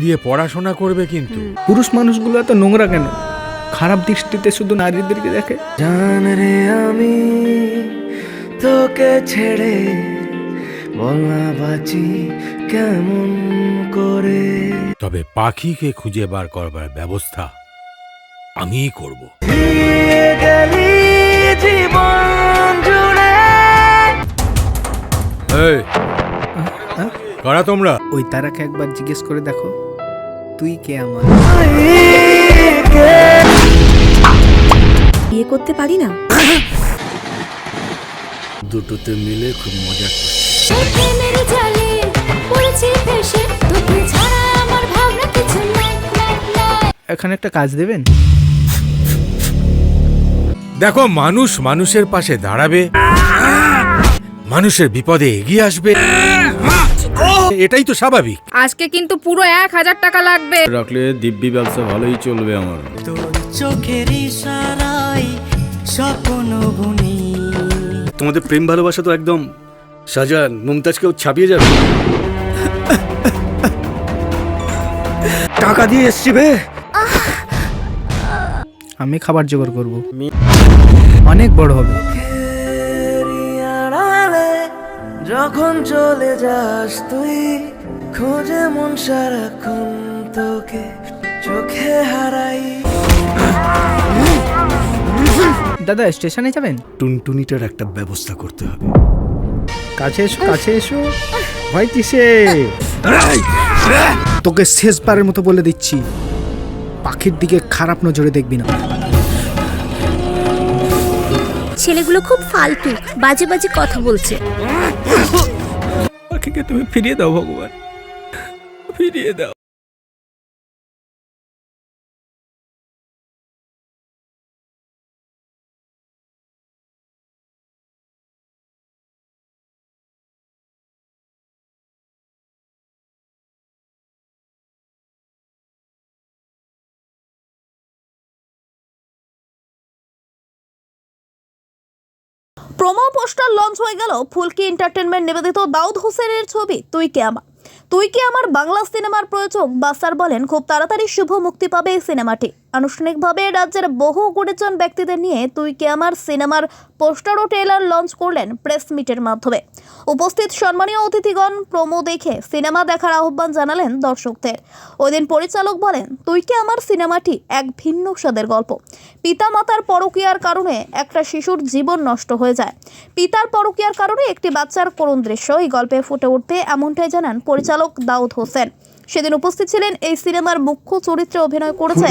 দিয়ে পড়াশোনা করবে কিন্তু। পুরুষ মানুষগুলো এত নোংরা কেন? খারাপ দৃষ্টিতে শুধু নারীদেরকে দেখে। জান রে আমি তোকে ছেড়ে বলা বাঁচি কেমন করে? তবে পাখিকে খুঁজে বার করবার ব্যবস্থা আমিই করব। দিয়ে গেলি জীবন জুড়ে। এই কারা তোমরা? ওই তারাকে একবার জিজ্ঞেস করে দেখো। তুই কে আমার? বিয়ে করতে পারি না? দুটোতে মিলে খুব মজা এখানে একটা কাজ দেবেন? দেখো মানুষ মানুষের পাশে দাঁড়াবে। মানুষের বিপদে এগিয়ে আসবে। এটাই তো স্বাভাবিক। আজকে কিন্তু পুরো এক হাজার টাকা লাগবে। রাখলে দিব্যি ব্যবসা ভালোই চলবে আমার। তোর চোখের ইশারায় স্বপ্ন বুনি তোমাদের প্রেম ভালোবাসা তো একদম শাহজাহান মুমতাজকেও ছাপিয়ে যাবে। টাকা দিয়ে এসছি বে। আমি খাবার জোগাড় করব। অনেক বড় হবে। যখন চলে যাস তুই খোঁজে মন সারাক্ষণ তোকে চোখে হারাই। দাদা স্টেশনে যাবেন? টুনটুনিটার একটা ব্যবস্থা করতে হবে। কাছে এসো কাছে এসো। ভয় কিসে? তোকে শেষবারের মতো বলে দিচ্ছি পাখির দিকে খারাপ নজরে দেখবি না। ছেলেগুলো খুব ফালতু বাজে বাজে কথা বলছে। পাখিকে তুমি ফিরিয়ে দাও ভগবান। ফিরিয়ে দাও। প্রোমো পোস্টার লঞ্চ হয়ে গেল ফুলকি এন্টারটেনমেন্ট নিবেদিত দাউদ হোসেনের ছবি তুই কে আমার? তুই কি আমার বাংলা সিনেমার প্রযোজক? বাসার বলেন, খুব তাড়াতাড়ি শুভ মুক্তি পাবে এই সিনেমাটি। আনুষ্ঠানিকভাবে রাজ্যের বহু গুণীজন ব্যক্তিদের নিয়ে তুই কি আমার সিনেমার পোস্টার ও ট্রেলার লঞ্চ করলেন প্রেস মিটের মাধ্যমে। উপস্থিত সম্মানীয় অতিথিগণ প্রোমো দেখে সিনেমা দেখার আহ্বান জানালেন দর্শকদের। ওই দিন পরিচালক বলেন, তুই কি আমার সিনেমাটি? এক ভিন্ন স্বাদের গল্প। পিতা মাতার পরকীয়ার কারণে একটা শিশুর জীবন নষ্ট হয়ে যায়। পিতার পরকীয়ার কারণে একটি বাচ্চার করুণ দৃশ্য এই গল্পে ফুটে উঠবে, এমনটাই জানান পরিচালক দাউদ হোসেন। সেদিন উপস্থিত ছিলেন এই সিনেমার মুখ্য চরিত্রে অভিনয় করেছে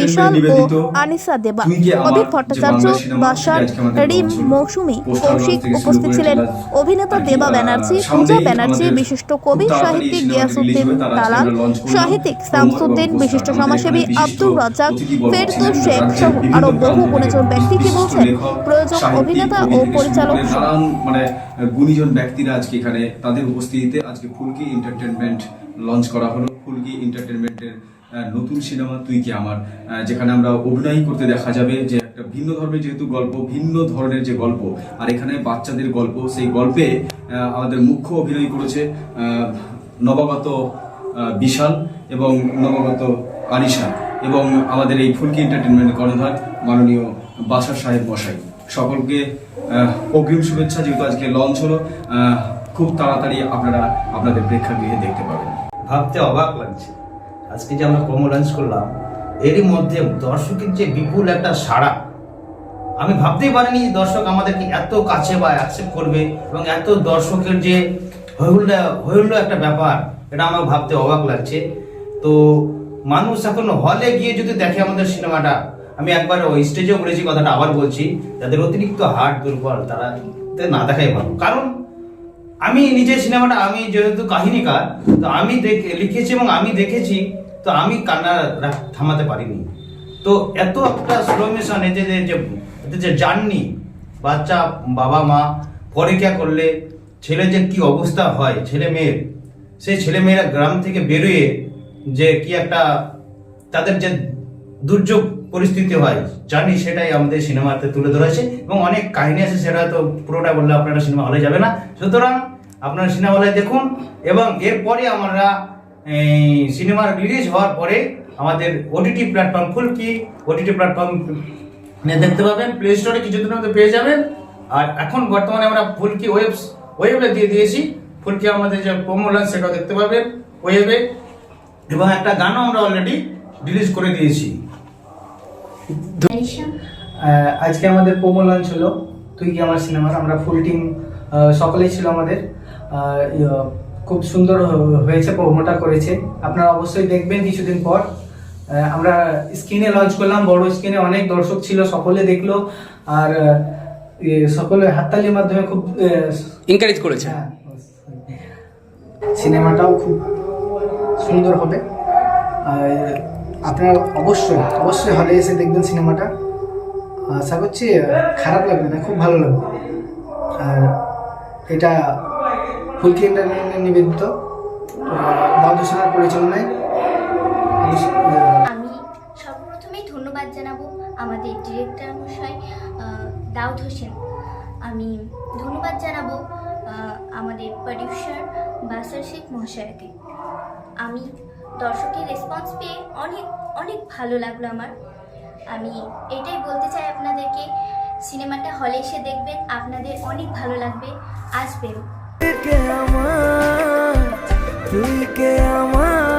বিশাল ও আনিসা দেবা। অভিক ভট্টাচার্য বাসার রিম মৌসুমী কৌশিক উপস্থিত ছিলেন অভিনেতা দেবা ব্যানার্জি পূজা ব্যানার্জি বিশিষ্ট কবি সাহিত্যিক গিয়াসুদ্দিন তালাল সাহিত্যিক শামসুদ্দিন বিশিষ্ট সমাজসেবী আব্দুর রাজ্জাক ফেরদৌস শেখ সহ আরও বহু গুণীজন ব্যক্তি কি বলছেন প্রয়োজক অভিনেতা ও পরিচালক। নানান মানে গুণীজন ব্যক্তিরা আজকে এখানে তাদের উপস্থিতিতে আজকে ফুলকি এন্টারটেনমেন্ট লঞ্চ করা হলো। ফুলকি এন্টারটেনমেন্টের নতুন সিনেমা, তুই কি আমার যেখানে আমরা অভিনয় করতে দেখা যাবে, যে একটা ভিন্ন ধর্মের যেহেতু গল্প, ভিন্ন ধরনের যে গল্প, আর এখানে বাচ্চাদের গল্প, সেই গল্পে আমাদের মুখ্য অভিনয় করেছে নবাগত বিশাল এবং নবাগত আরিশা এবং আমাদের এই ফুলকি এন্টারটেনমেন্টের কর্ণধার মাননীয় বাসার সাহেব মশাই। সকলকে অগ্রিম শুভেচ্ছা, যেহেতু আজকে লঞ্চ হলো খুব তাড়াতাড়ি আপনারা আপনাদের প্রেক্ষাগৃহে দেখতে পাবেন। ভাবতে অবাক লাগছে। আজকে যে আমরা প্রোমো লঞ্চ করলাম, এরই মধ্যে দর্শকের যে বিপুল একটা সাড়া, আমি ভাবতেই পারিনি দর্শক আমাদেরকে এত কাছে বা অ্যাকসেপ্ট করবে এবং এত দর্শকের যে হৈহুল্লা হৈহুল্লো একটা ব্যাপার, এটা আমার ভাবতে অবাক লাগছে। তো মানুষ এখন হলে গিয়ে যদি দেখে আমাদের সিনেমাটা, আমি একবার ওই স্টেজেও বলেছি, কথাটা আবার বলছি, যাদের অতিরিক্ত হার্ট দুর্বল, তারা না দেখাই ভালো। কারণ আমি নিজের সিনেমাটা, আমি যেহেতু কাহিনীকার, তো আমি দেখে, লিখেছি এবং আমি দেখেছি, তো আমি কান্না থামাতে পারিনি। তো এত একটা স্লো মিশন এতে যে যে জার্নি বাচ্চা, বাবা, মা, পরীক্ষা করলে, ছেলে যে কি অবস্থা হয়, ছেলে মেয়ের, সেই ছেলে মেয়েরা গ্রাম থেকে বেরোয় যে কি একটা, তাদের যে দুর্যোগ পরিস্থিতি হয়। জানি সেটাই আমাদের সিনেমাতে তুলে ধরেছে এবং অনেক কাহিনী আছে, সেটা তো পুরোটা বললে আপনারা সিনেমা হলে যাবে না। সুতরাং আপনারা সিনেমা হলে দেখুন এবং এরপরে আমরা, এই, সিনেমার রিলিজ হওয়ার পরে আমাদের ওটিটি প্ল্যাটফর্ম ফুল কি ওটিটি প্ল্যাটফর্ম দেখতে পাবেন প্লে স্টোরে কিছুদিনের মধ্যে পেয়ে যাবেন। আর এখন বর্তমানে আমরা ফুলকি ওয়েব ওয়েবে দিয়ে দিয়েছি। ফুলকি আমাদের যে প্রোমো লঞ্চ সেটাও দেখতে পাবেন ওয়েবে এবং একটা গানও আমরা অলরেডি রিলিজ করে দিয়েছি। আজকে আমাদের প্রোমো লঞ্চ হলো তুই কি আমার সিনেমার? আমরা ফুল টিম সকলেই ছিল আমাদের। ইয়ে, খুব সুন্দর হয়েছে প্রোমোটা করেছে। আপনারা অবশ্যই দেখবেন কিছুদিন পর। আমরা স্ক্রিনে লঞ্চ করলাম বড় স্ক্রিনে অনেক দর্শক ছিল সকলে দেখল। আর ইয়ে, সকলে হাততালির মাধ্যমে খুব এনকারেজ করেছে। হ্যাঁ, সিনেমাটাও খুব সুন্দর হবে। আর আপনারা অবশ্যই অবশ্যই হলে এসে দেখবেন সিনেমাটা। আশা করছি খারাপ লাগবে না, খুব ভালো লাগবে। আর এটা ফুলকি এন্টারটেনমেন্ট নিবেদিত। দাউদ হোসেনের পরিচালনায়। আমি সর্বপ্রথমেই ধন্যবাদ জানাব আমাদের ডিরেক্টর মশাই দাউদ হোসেন। আমি ধন্যবাদ জানাব আমাদের প্রডিউসার বাসার শেখ মহাশয়কে। আমি দর্শকের রেসপন্স পেয়ে অনেক অনেক ভালো লাগল আমার। আমি এটাই বলতে চাই আপনাদেরকে, সিনেমাটা হলে এসে দেখবেন, আপনাদের অনেক ভালো লাগবে। আসবেন। তুই কে আমার?